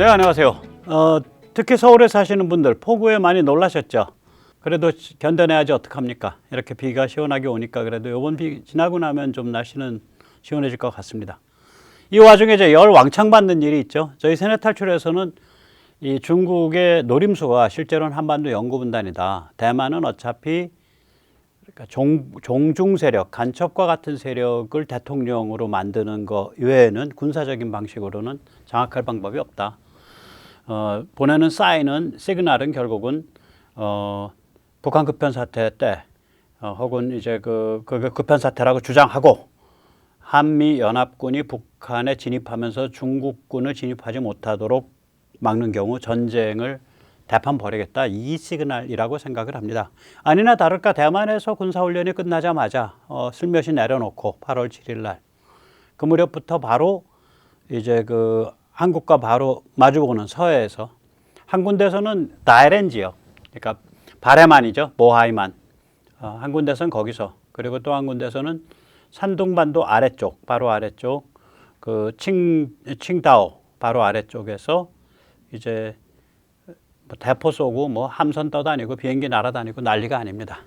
네, 안녕하세요. 어, 특히 서울에 사시는 분들 폭우에 많이 놀라셨죠? 그래도 시- 견뎌내야지 어떡합니까? 이렇게 비가 시원하게 오니까 그래도 이번 비 지나고 나면 좀 날씨는 시원해질 것 같습니다. 이 와중에 이제 열 왕창 받는 일이 있죠. 저희 세뇌 탈출에서는 이 중국의 노림수가 실제로는 한반도 영구분단이다. 대만은 어차피 그러니까 종, 종중 세력, 간첩과 같은 세력을 대통령으로 만드는 거 외에는 군사적인 방식으로는 장악할 방법이 없다. 어, 보내는 사인은 시그널은 결국은 어, 북한 급변 사태 때 어, 혹은 이제 그, 그 급변 사태라고 주장하고 한미 연합군이 북한에 진입하면서 중국군을 진입하지 못하도록 막는 경우 전쟁을 대판 벌이겠다 이 시그널이라고 생각을 합니다. 아니나 다를까 대만에서 군사훈련이 끝나자마자 어, 슬며시 내려놓고 8월 7일 날 그 무렵부터 바로 이제 그 한국과 바로 마주보는 서해에서 한 군데서는 다이렌 지역 그러니까 바레만이죠 모하이만 어, 한 군데서는 거기서 그리고 또 한 군데서는 산둥반도 아래쪽 바로 아래쪽 그 칭 칭다오 바로 아래쪽에서 이제 뭐 대포 쏘고 뭐 함선 떠다니고 비행기 날아다니고 난리가 아닙니다.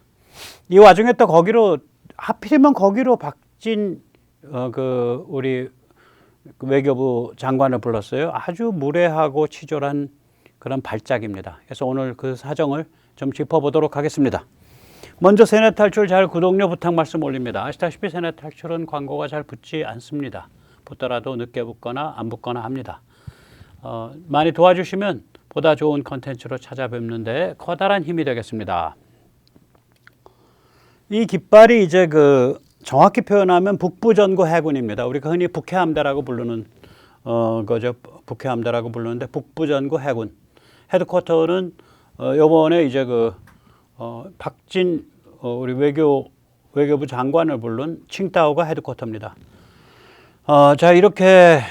이 와중에 또 거기로 하필이면 거기로 박진 어 그 우리 그 외교부 장관을 불렀어요. 아주 무례하고 치졸한 그런 발작입니다. 그래서 오늘 그 사정을 좀 짚어보도록 하겠습니다. 먼저 세뇌 탈출 잘 구독료 부탁 말씀 올립니다. 아시다시피 세뇌 탈출은 광고가 잘 붙지 않습니다. 붙더라도 늦게 붙거나 안 붙거나 합니다. 어, 많이 도와주시면 보다 좋은 컨텐츠로 찾아뵙는데 커다란 힘이 되겠습니다. 이 깃발이 이제 그 정확히 표현하면 북부전구 해군입니다. 우리가 흔히 북해함대라고 부르는 어 거죠. 북해함대라고 부르는데 북부전구 해군 헤드쿼터는 어 요번에 이제 그 어, 박진 어, 우리 외교 외교부 장관을 부른 칭다오가 헤드쿼터입니다. 어, 자 이렇게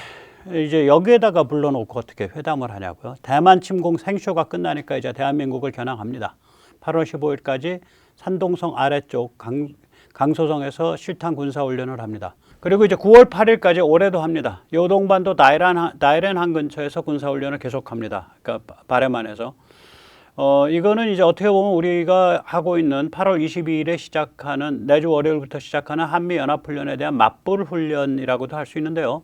이제 여기에다가 불러놓고 어떻게 회담을 하냐고요. 대만 침공 생쇼가 끝나니까 이제 대한민국을 겨냥합니다. 8월 15일까지 산동성 아래쪽 강, 강소성에서 실탄 군사 훈련을 합니다. 그리고 이제 9월 8일까지 올해도 합니다. 요동반도 다이란, 다이렌한 근처에서 군사 훈련을 계속합니다. 그러니까 바레만에서. 어, 이거는 이제 어떻게 보면 우리가 하고 있는 8월 22일에 시작하는 내주 월요일부터 시작하는 한미 연합 훈련에 대한 맞불 훈련이라고도 할 수 있는데요.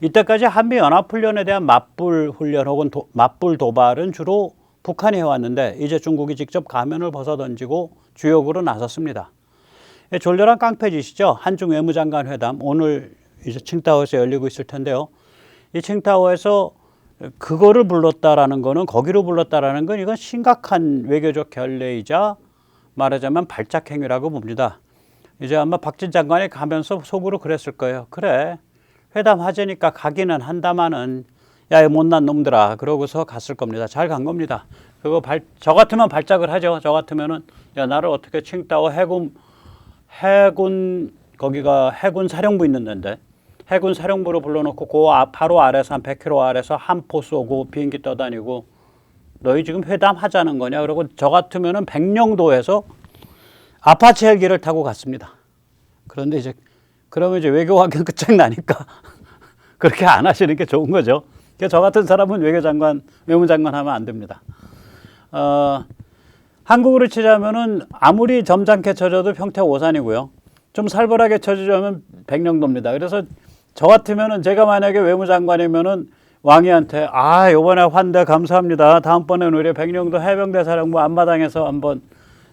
이때까지 한미 연합 훈련에 대한 맞불 훈련 혹은 도, 맞불 도발은 주로 북한이 해왔는데 이제 중국이 직접 가면을 벗어 던지고 주역으로 나섰습니다. 예, 졸렬한 깡패짓이죠. 한중 외무장관 회담 오늘 이제 칭타오에서 열리고 있을 텐데요. 이 칭타오에서 그거를 불렀다라는 거는 거기로 불렀다라는 건 이건 심각한 외교적 결례이자 말하자면 발작 행위라고 봅니다. 이제 아마 박진 장관이 가면서 속으로 그랬을 거예요. 그래 회담 하자니까 가기는 한다마는 야 이 못난 놈들아 그러고서 갔을 겁니다. 잘 간 겁니다. 그거 발, 저 같으면 발작을 하죠. 저 같으면은 야 나를 어떻게 칭따오 해군 해군 거기가 해군 사령부 있는 데인데 해군 사령부로 불러놓고 그 앞- 바로 아래서 한 100km 아래서 한포 쏘고 비행기 떠다니고 너희 지금 회담하자는 거냐? 그러고 저 같으면은 백령도에서 아파치 헬기를 타고 갔습니다. 그런데 이제 그러면 이제 외교 확연 끝장 나니까 그렇게 안 하시는 게 좋은 거죠. 저 같은 사람은 외교장관, 외무장관 하면 안 됩니다. 어, 한국으로 치자면은 아무리 점잖게 쳐져도 평택 오산이고요. 좀 살벌하게 쳐주자면 백령도입니다. 그래서 저 같으면은 제가 만약에 외무장관이면은 왕이한테 아 요번에 환대 감사합니다. 다음번에는 우리 백령도 해병대 사령부 앞마당에서 한번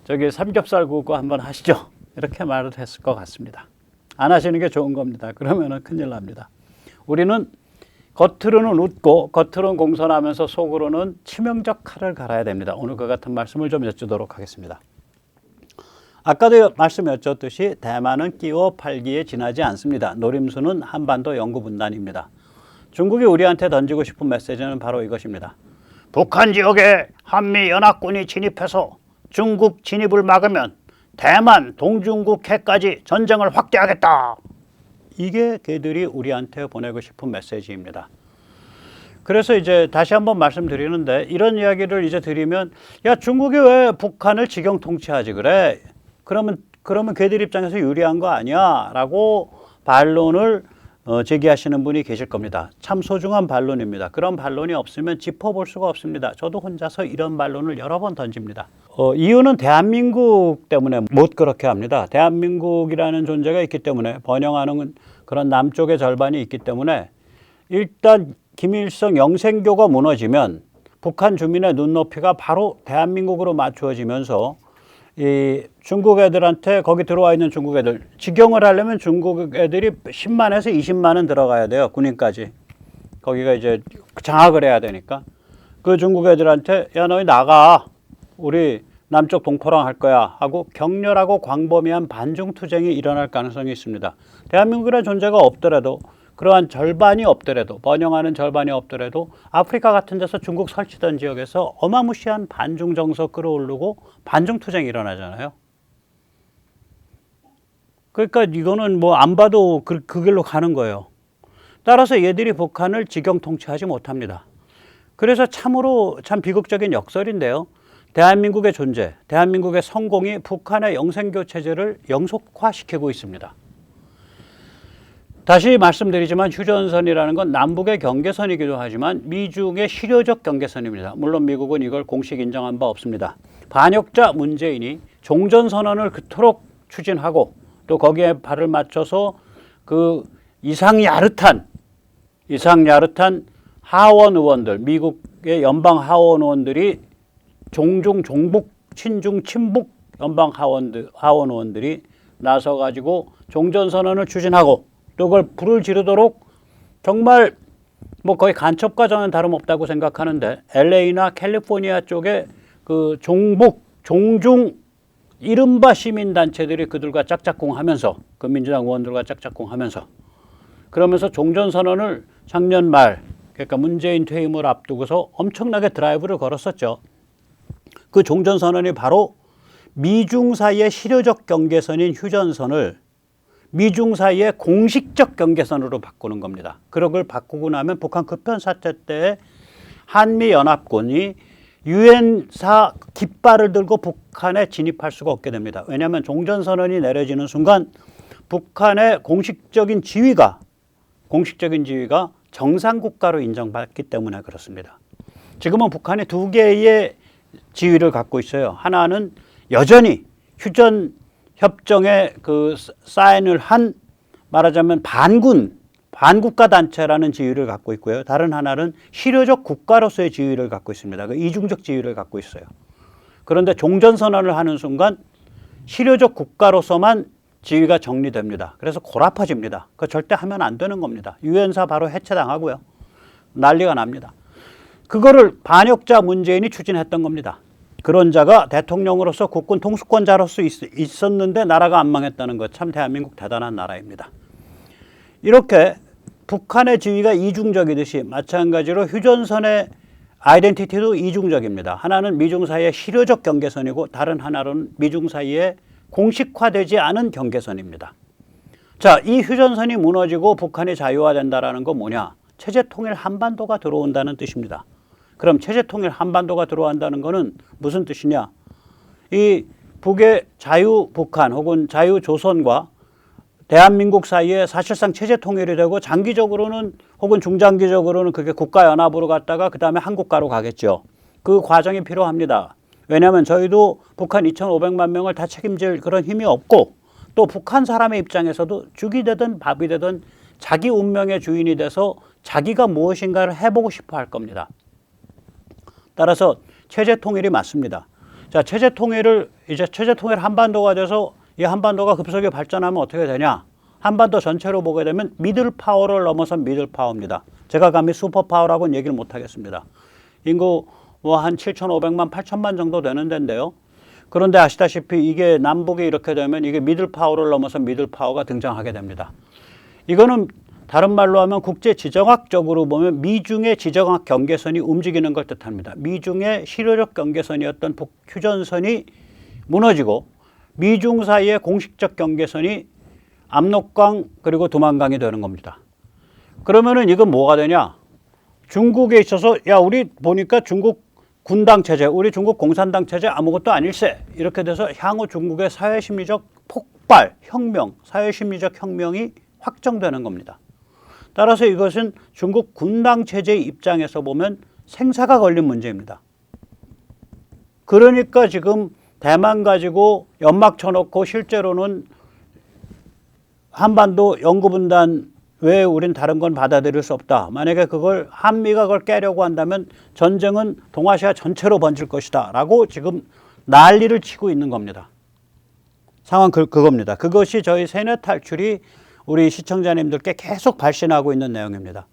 저기 삼겹살 굽고 한번 하시죠. 이렇게 말을 했을 것 같습니다. 안 하시는 게 좋은 겁니다. 그러면은 큰일 납니다. 우리는 겉으로는 웃고 겉으로는 공손하면서 속으로는 치명적 칼을 갈아야 됩니다. 오늘 그 같은 말씀을 좀 여쭈도록 하겠습니다. 아까도 말씀 여쭈었듯이 대만은 끼워 팔기에 지나지 않습니다. 노림수는 한반도 영구 분단입니다. 중국이 우리한테 던지고 싶은 메시지는 바로 이것입니다. 북한 지역에 한미 연합군이 진입해서 중국 진입을 막으면 대만, 동중국 해까지 전쟁을 확대하겠다. 이게 걔들이 우리한테 보내고 싶은 메시지입니다. 그래서 이제 다시 한번 말씀드리는데 이런 이야기를 이제 드리면 야 중국이 왜 북한을 지경 통치하지 그래? 그러면 그러면 걔들 입장에서 유리한 거 아니야? 라고 반론을 어, 제기하시는 분이 계실 겁니다. 참 소중한 반론입니다. 그런 반론이 없으면 짚어볼 수가 없습니다. 저도 혼자서 이런 반론을 여러 번 던집니다. 어, 이유는 대한민국 때문에 못 그렇게 합니다. 대한민국이라는 존재가 있기 때문에 번영하는 그런 남쪽의 절반이 있기 때문에 일단 김일성 영생교가 무너지면 북한 주민의 눈높이가 바로 대한민국으로 맞추어지면서 이 중국 애들한테 거기 들어와 있는 중국 애들 직영을 하려면 중국 애들이 10만에서 20만은 들어가야 돼요 군인까지. 거기가 이제 장악을 해야 되니까. 그 중국 애들한테 야 너희 나가 우리 남쪽 동포랑 할 거야 하고 격렬하고 광범위한 반중 투쟁이 일어날 가능성이 있습니다. 대한민국이라는 존재가 없더라도 그러한 절반이 없더라도 번영하는 절반이 없더라도 아프리카 같은 데서 중국 설치던 지역에서 어마무시한 반중 정서 끌어오르고 반중 투쟁이 일어나잖아요. 그러니까 이거는 뭐 안 봐도 그, 그 길로 가는 거예요. 따라서 얘들이 북한을 직영 통치하지 못합니다. 그래서 참으로 참 비극적인 역설인데요. 대한민국의 존재, 대한민국의 성공이 북한의 영생교 체제를 영속화시키고 있습니다. 다시 말씀드리지만 휴전선이라는 건 남북의 경계선이기도 하지만 미중의 실효적 경계선입니다. 물론 미국은 이걸 공식 인정한 바 없습니다. 반역자 문재인이 종전선언을 그토록 추진하고 또 거기에 발을 맞춰서 그 이상 야릇한 이상 야릇한 하원 의원들 미국의 연방 하원 의원들이 종중 종북 친중 친북 연방 하원들 하원 의원들이 나서 가지고 종전 선언을 추진하고 또 그걸 불을 지르도록 정말 뭐 거의 간첩 과정은 다름없다고 생각하는데 LA나 캘리포니아 쪽에 그 종북 종중 이른바 시민 단체들이 그들과 짝짝꿍하면서 그 민주당 의원들과 짝짝꿍하면서 그러면서 종전 선언을 작년 말 그러니까 문재인 퇴임을 앞두고서 엄청나게 드라이브를 걸었었죠. 그 종전 선언이 바로 미중 사이의 실효적 경계선인 휴전선을 미중 사이의 공식적 경계선으로 바꾸는 겁니다. 그걸 바꾸고 나면 북한 급변 사태 때 한미 연합군이 유엔사 깃발을 들고 북한에 진입할 수가 없게 됩니다. 왜냐하면 종전 선언이 내려지는 순간 북한의 공식적인 지위가 공식적인 지위가 정상 국가로 인정받기 때문에 그렇습니다. 지금은 북한이 두 개의 지위를 갖고 있어요. 하나는 여전히 휴전 협정에 그 사인을 한 말하자면 반군 반국가 단체라는 지위를 갖고 있고요. 다른 하나는 실효적 국가로서의 지위를 갖고 있습니다. 그 이중적 지위를 갖고 있어요. 그런데 종전 선언을 하는 순간 실효적 국가로서만 지위가 정리됩니다. 그래서 골아파집니다. 그 절대 하면 안 되는 겁니다. 유엔사 바로 해체당하고요. 난리가 납니다. 그거를 반역자 문재인이 추진했던 겁니다. 그런 자가 대통령으로서 국군 통수권자로서 있, 있었는데 나라가 안 망했다는 것 참 대한민국 대단한 나라입니다. 이렇게 북한의 지위가 이중적이듯이 마찬가지로 휴전선의 아이덴티티도 이중적입니다. 하나는 미중 사이의 실효적 경계선이고 다른 하나는 미중 사이의 공식화되지 않은 경계선입니다. 자, 이 휴전선이 무너지고 북한이 자유화된다라는 건 뭐냐? 체제 통일 한반도가 들어온다는 뜻입니다. 그럼 체제 통일 한반도가 들어간다는 것은 무슨 뜻이냐? 이 북의 자유 북한 혹은 자유 조선과 대한민국 사이에 사실상 체제 통일이 되고 장기적으로는 혹은 중장기적으로는 그게 국가 연합으로 갔다가 그다음에 한국가로 가겠죠. 그 과정이 필요합니다. 왜냐하면 저희도 북한 2,500만 명을 다 책임질 그런 힘이 없고 또 북한 사람의 입장에서도 죽이 되든 밥이 되든 자기 운명의 주인이 돼서 자기가 무엇인가를 해보고 싶어 할 겁니다. 따라서 체제 통일이 맞습니다. 자, 체제 통일을 이제 체제 통일 한반도가 돼서 이 한반도가 급속히 발전하면 어떻게 되냐? 한반도 전체로 보게 되면 미들 파워를 넘어선 미들 파워입니다. 제가 감히 슈퍼 파워라고는 얘기를 못 하겠습니다. 인구 뭐한 7,500만, 8천만 정도 되는 데인데요. 그런데 아시다시피 이게 남북이 이렇게 되면 이게 미들 파워를 넘어선 미들 파워가 등장하게 됩니다. 이거는 다른 말로 하면 국제 지정학적으로 보면 미중의 지정학 경계선이 움직이는 걸 뜻합니다. 미중의 실효적 경계선이었던 북휴전선이 무너지고 미중 사이의 공식적 경계선이 압록강 그리고 두만강이 되는 겁니다. 그러면은 이건 뭐가 되냐? 중국에 있어서 야 우리 보니까 중국 군당 체제, 우리 중국 공산당 체제 아무것도 아닐세 이렇게 돼서 향후 중국의 사회 심리적 폭발, 혁명, 사회 심리적 혁명이 확정되는 겁니다. 따라서 이것은 중국 군당 체제 입장에서 보면 생사가 걸린 문제입니다. 그러니까 지금 대만 가지고 연막 쳐놓고 실제로는 한반도 영구분단 왜 우린 다른 건 받아들일 수 없다. 만약에 그걸 한미가 그걸 깨려고 한다면 전쟁은 동아시아 전체로 번질 것이다. 라고 지금 난리를 치고 있는 겁니다. 상황 그, 그겁니다. 그것이 저희 세뇌 탈출이 우리 시청자님들께 계속 발신하고 있는 내용입니다.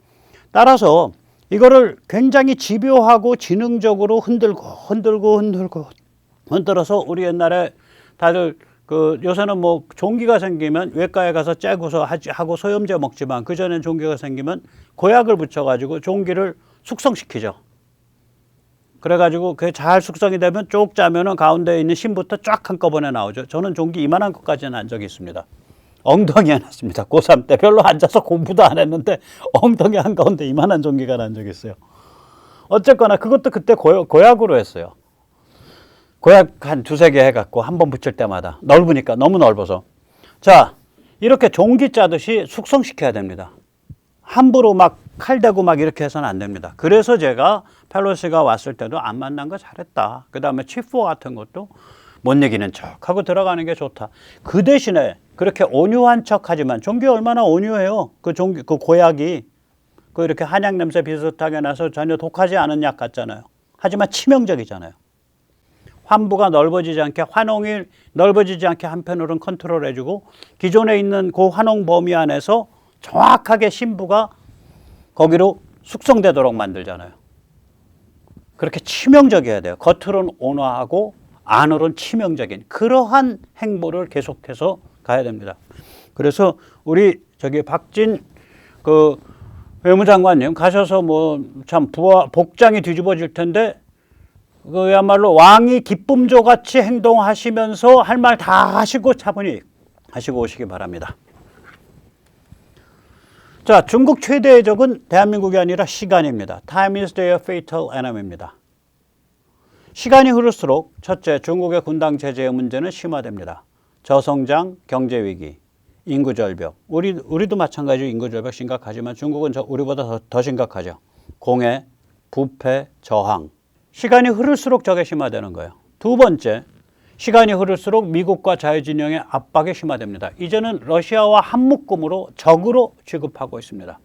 따라서 이거를 굉장히 집요하고 지능적으로 흔들고 흔들고 흔들고 흔들어서 우리 옛날에 다들 그 요새는 뭐 종기가 생기면 외과에 가서 째고서 하고 소염제 먹지만 그 전엔 종기가 생기면 고약을 붙여가지고 종기를 숙성시키죠. 그래가지고 그게 잘 숙성이 되면 쭉 짜면은 가운데 있는 심부터 쫙 한꺼번에 나오죠. 저는 종기 이만한 것까지는 한 적이 있습니다. 엉덩이에 났습니다. 고3 때 별로 앉아서 공부도 안 했는데 엉덩이 한가운데 이만한 종기가 난 적이 있어요. 어쨌거나 그것도 그때 고, 고약으로 했어요. 고약 한 두세 개 해갖고 한 번 붙일 때마다 넓으니까 너무 넓어서 자 이렇게 종기 짜듯이 숙성시켜야 됩니다. 함부로 막 칼대고 막 이렇게 해서는 안 됩니다. 그래서 제가 펠로시가 왔을 때도 안 만난 거 잘했다. 그 다음에 치포 같은 것도 못 얘기는 척 하고 들어가는 게 좋다. 그 대신에 그렇게 온유한 척 하지만 종기 얼마나 온유해요. 그 종기, 그 고약이 그 이렇게 한약 냄새 비슷하게 나서 전혀 독하지 않은 약 같잖아요. 하지만 치명적이잖아요. 환부가 넓어지지 않게 환홍이 넓어지지 않게 한편으로는 컨트롤해주고 기존에 있는 그 환홍 범위 안에서 정확하게 신부가 거기로 숙성되도록 만들잖아요. 그렇게 치명적이어야 돼요. 겉으로는 온화하고 안으로는 치명적인 그러한 행보를 계속해서 가야 됩니다. 그래서 우리 저기 박진 그 외무장관님 가셔서 뭐참 복장이 뒤집어질 텐데 그야말로 왕이 기쁨조 같이 행동하시면서 할 말 다 하시고 차분히 하시고 오시기 바랍니다. 자, 중국 최대의 적은 대한민국이 아니라 시간입니다. Time is their fatal enemy입니다. 시간이 흐를수록 첫째, 중국의 군당 제재의 문제는 심화됩니다. 저성장, 경제 위기, 인구 절벽. 우리 우리도 마찬가지로 인구 절벽 심각하지만 중국은 저 우리보다 더, 더 심각하죠. 공해, 부패, 저항. 시간이 흐를수록 저게 심화되는 거예요. 두 번째, 시간이 흐를수록 미국과 자유진영의 압박이 심화됩니다. 이제는 러시아와 한묶음으로 적으로 취급하고 있습니다.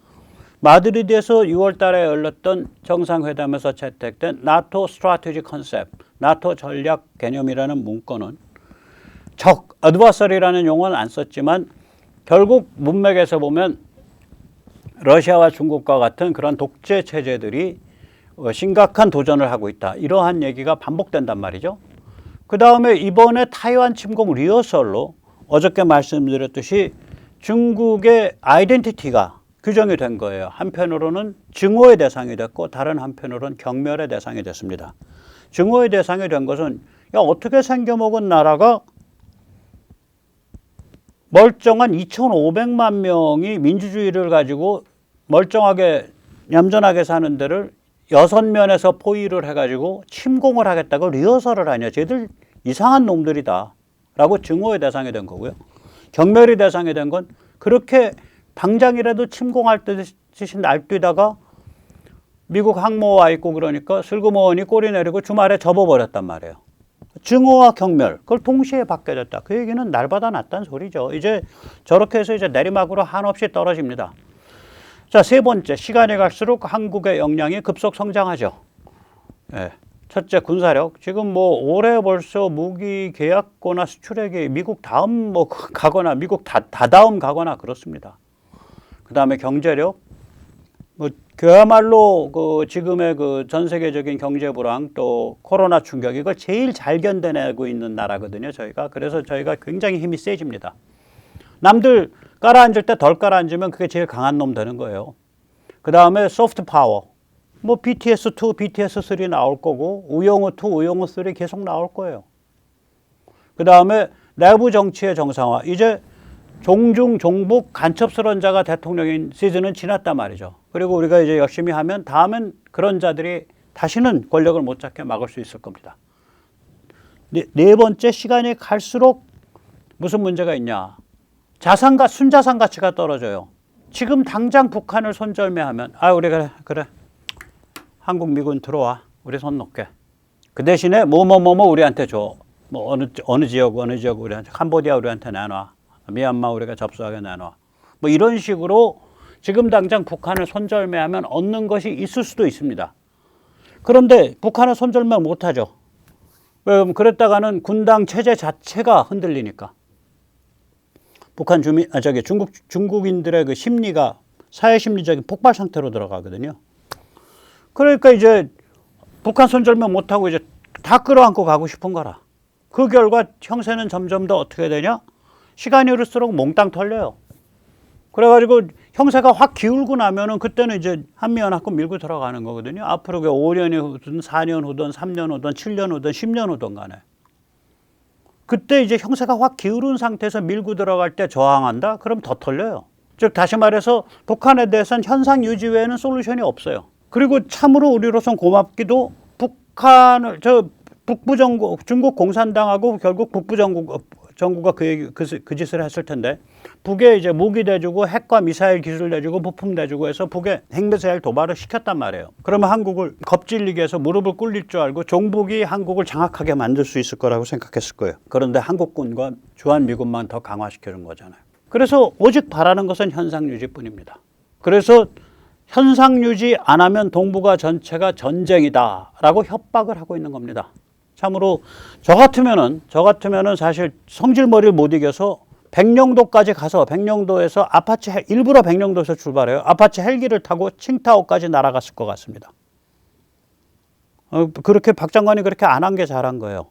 마드리드에서 6월 달에 열렸던 정상회담에서 채택된 나토 스트라테지 컨셉, 나토 전략 개념이라는 문건은 적, 어드버서리라는 용어는 안 썼지만 결국 문맥에서 보면 러시아와 중국과 같은 그런 독재 체제들이 어, 심각한 도전을 하고 있다. 이러한 얘기가 반복된단 말이죠. 그 다음에 이번에 타이완 침공 리허설로 어저께 말씀드렸듯이 중국의 아이덴티티가 규정이 된 거예요. 한편으로는 증오의 대상이 됐고 다른 한편으로는 경멸의 대상이 됐습니다. 증오의 대상이 된 것은 야 어떻게 생겨먹은 나라가 멀쩡한 2,500만 명이 민주주의를 가지고 멀쩡하게 얌전하게 사는 데를 여섯 면에서 포위를 해가지고 침공을 하겠다고 리허설을 하냐. 쟤들 이상한 놈들이다. 라고 증오의 대상이 된 거고요. 경멸의 대상이 된 건 그렇게 당장이라도 침공할 듯이 날뛰다가 미국 항모 와 있고 그러니까 슬그머니 꼬리 내리고 주말에 접어버렸단 말이에요. 증오와 경멸 그걸 동시에 됐다. 그 얘기는 날마다 낫다는 소리죠. 이제 저렇게 해서 이제 내리막으로 한없이 떨어집니다. 자, 세 번째, 시간이 갈수록 한국의 역량이 급속 성장하죠. 예. 첫째, 군사력. 지금 뭐 올해 벌써 무기 계약거나 수출액이 미국 다음 뭐 가거나 미국 다, 다다음 가거나 그렇습니다. 그 다음에 경제력. 뭐 그야말로 그 지금의 그 전 세계적인 경제 불황 또 코로나 충격 이걸 제일 잘 견뎌내고 있는 나라거든요. 저희가 그래서 저희가 굉장히 힘이 세집니다. 남들 깔아앉을 때 덜 깔아앉으면 그게 제일 강한 놈 되는 거예요. 그 다음에 소프트 파워. 뭐 BTS2, BTS3 나올 거고 우영우2, 우영우3 계속 나올 거예요. 그 다음에 내부 정치의 정상화. 이제 종중 종북 간첩스러운 자가 대통령인 시즌은 지났단 말이죠. 그리고 우리가 이제 열심히 하면 다음엔 그런 자들이 다시는 권력을 못 잡게 막을 수 있을 겁니다. 네, 네 번째 시간이 갈수록 무슨 문제가 있냐? 자산가 순자산 가치가 떨어져요. 지금 당장 북한을 손절매하면 아 우리 그래 그래 한국 미군 들어와 우리 손 놓게 그 대신에 뭐 뭐 뭐 뭐 우리한테 줘 뭐 어느 어느 지역 어느 지역 우리한테 캄보디아 우리한테 내놔 미얀마 우리가 접수하게 내놔 뭐 이런 식으로 지금 당장 북한을 손절매하면 얻는 것이 있을 수도 있습니다. 그런데 북한을 손절매 못하죠. 왜냐면 그랬다가는 군당 체제 자체가 흔들리니까. 북한 주민, 아, 저기 중국, 중국인들의 그 심리가 사회 심리적인 폭발 상태로 들어가거든요. 그러니까 이제 북한 손절매 못하고 이제 다 끌어안고 가고 싶은 거라. 그 결과 형세는 점점 더 어떻게 되냐? 시간이 흐를수록 몽땅 털려요. 그래가지고 형세가 확 기울고 나면은 그때는 이제 한미연합군 밀고 들어가는 거거든요. 앞으로 그 5년이 후든 4년 후든 3년 후든 7년 후든 10년 후든 간에. 그때 이제 형세가 확 기울은 상태에서 밀고 들어갈 때 저항한다? 그럼 더 털려요. 즉 다시 말해서 북한에 대해서는 현상 유지 외에는 솔루션이 없어요. 그리고 참으로 우리로선 고맙기도 북한을 저 북부 정국 중국 공산당하고 결국 북부 정국 정부가 그, 그, 그 짓을 했을 텐데 북에 이제 무기 대주고 핵과 미사일 기술 대주고 부품 대주고 해서 북에 핵미사일 도발을 시켰단 말이에요. 그러면 한국을 겁질리게 해서 무릎을 꿇릴 줄 알고 종북이 한국을 장악하게 만들 수 있을 거라고 생각했을 거예요. 그런데 한국군과 주한미군만 더 강화시켜 준 거잖아요. 그래서 오직 바라는 것은 현상 유지뿐입니다. 그래서 현상 유지 안 하면 동북아 전체가 전쟁이다라고 협박을 하고 있는 겁니다. 참으로 저 같으면은 저 같으면은 사실 성질머리를 못 이겨서 백령도까지 가서 백령도에서 아파치 헬- 일부러 백령도에서 출발해요. 아파치 헬기를 타고 칭타오까지 날아갔을 것 같습니다. 어, 그렇게 박 장관이 그렇게 안 한 게 잘한 거예요.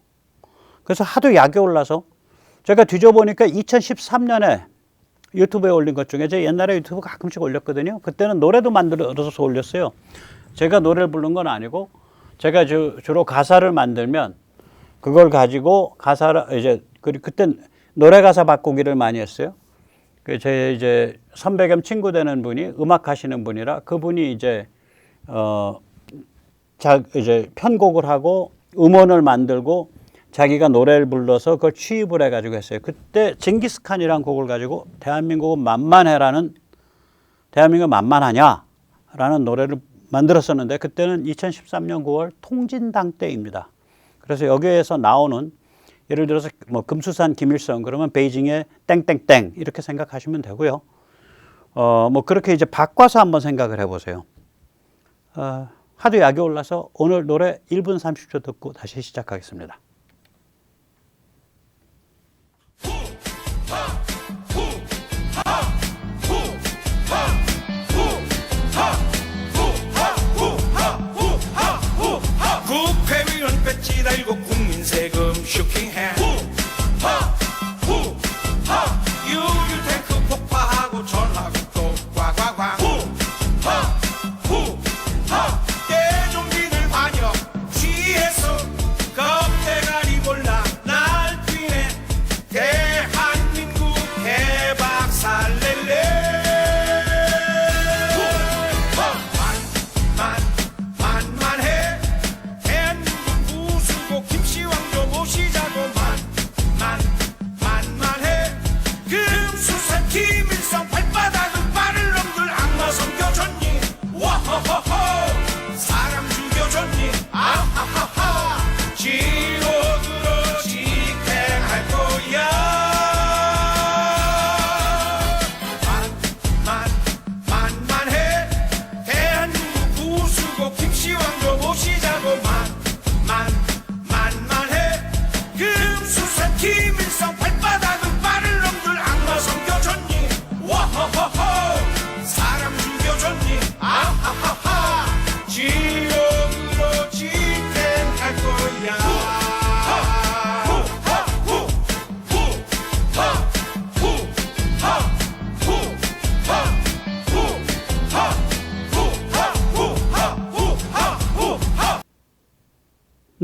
그래서 하도 약이 올라서 제가 뒤져보니까 2013년에 유튜브에 올린 것 중에 제 옛날에 유튜브 가끔씩 올렸거든요. 그때는 노래도 만들어서 올렸어요. 제가 노래를 부른 건 아니고 제가 주, 주로 가사를 만들면 그걸 가지고 가사를 이제 그리 그때 노래 가사 바꾸기를 많이 했어요. 그 제 이제 선배 겸 친구 되는 분이 음악 하시는 분이라 그분이 이제 어 자, 이제 편곡을 하고 음원을 만들고 자기가 노래를 불러서 그걸 취입을 해가지고 했어요. 그때 징기스칸이라는 곡을 가지고 대한민국은 만만해라는 대한민국은 만만하냐라는 노래를 만들었었는데 그때는 2013년 9월 통진당 때입니다. 그래서 여기에서 나오는 예를 들어서 뭐 금수산 김일성 그러면 베이징의 땡땡땡 이렇게 생각하시면 되고요. 어 뭐 그렇게 이제 바꿔서 한번 생각을 해보세요. 어, 하도 약이 올라서 오늘 노래 1분 30초 듣고 다시 시작하겠습니다. 달고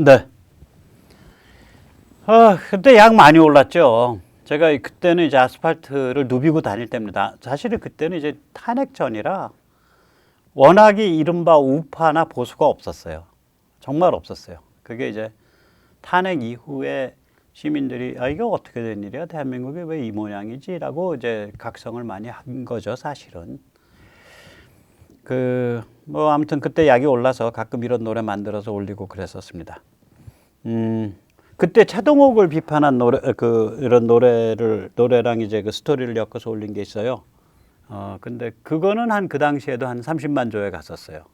네. 아, 그때 약 많이 올랐죠. 제가 그때는 이제 아스팔트를 누비고 다닐 때입니다. 사실은 그때는 이제 탄핵 전이라 워낙이 이른바 우파나 보수가 없었어요. 정말 없었어요. 그게 이제 탄핵 이후에 시민들이 아 이거 어떻게 된 일이야 대한민국이 왜 이 모양이지라고 이제 각성을 많이 한 거죠 사실은 그 뭐 아무튼 그때 약이 올라서 가끔 이런 노래 만들어서 올리고 그랬었습니다. 음 그때 차동욱을 비판한 노래 그 이런 노래를 노래랑 이제 그 스토리를 엮어서 올린 게 있어요. 어 근데 그거는 한 그 당시에도 한 30만 조회 갔었어요.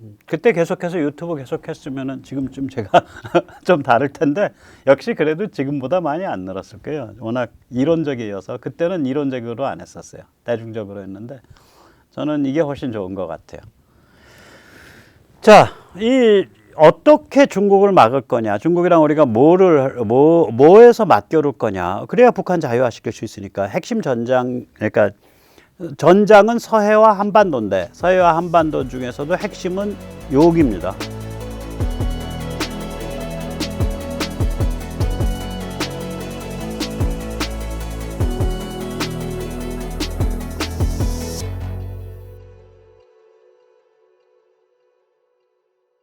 음, 그때 계속해서 유튜브 계속했으면은 지금쯤 제가 좀 다를 텐데 역시 그래도 지금보다 많이 안 늘었을 거예요. 워낙 이론적이어서 그때는 이론적으로 안 했었어요. 대중적으로 했는데 저는 이게 훨씬 좋은 것 같아요. 자, 이 어떻게 중국을 막을 거냐? 중국이랑 우리가 뭐를 뭐 뭐에서 맞겨룰 거냐? 그래야 북한 자유화시킬 수 있으니까 핵심 전장 그러니까 전장은 서해와 한반도인데 서해와 한반도 중에서도 핵심은 여기입니다.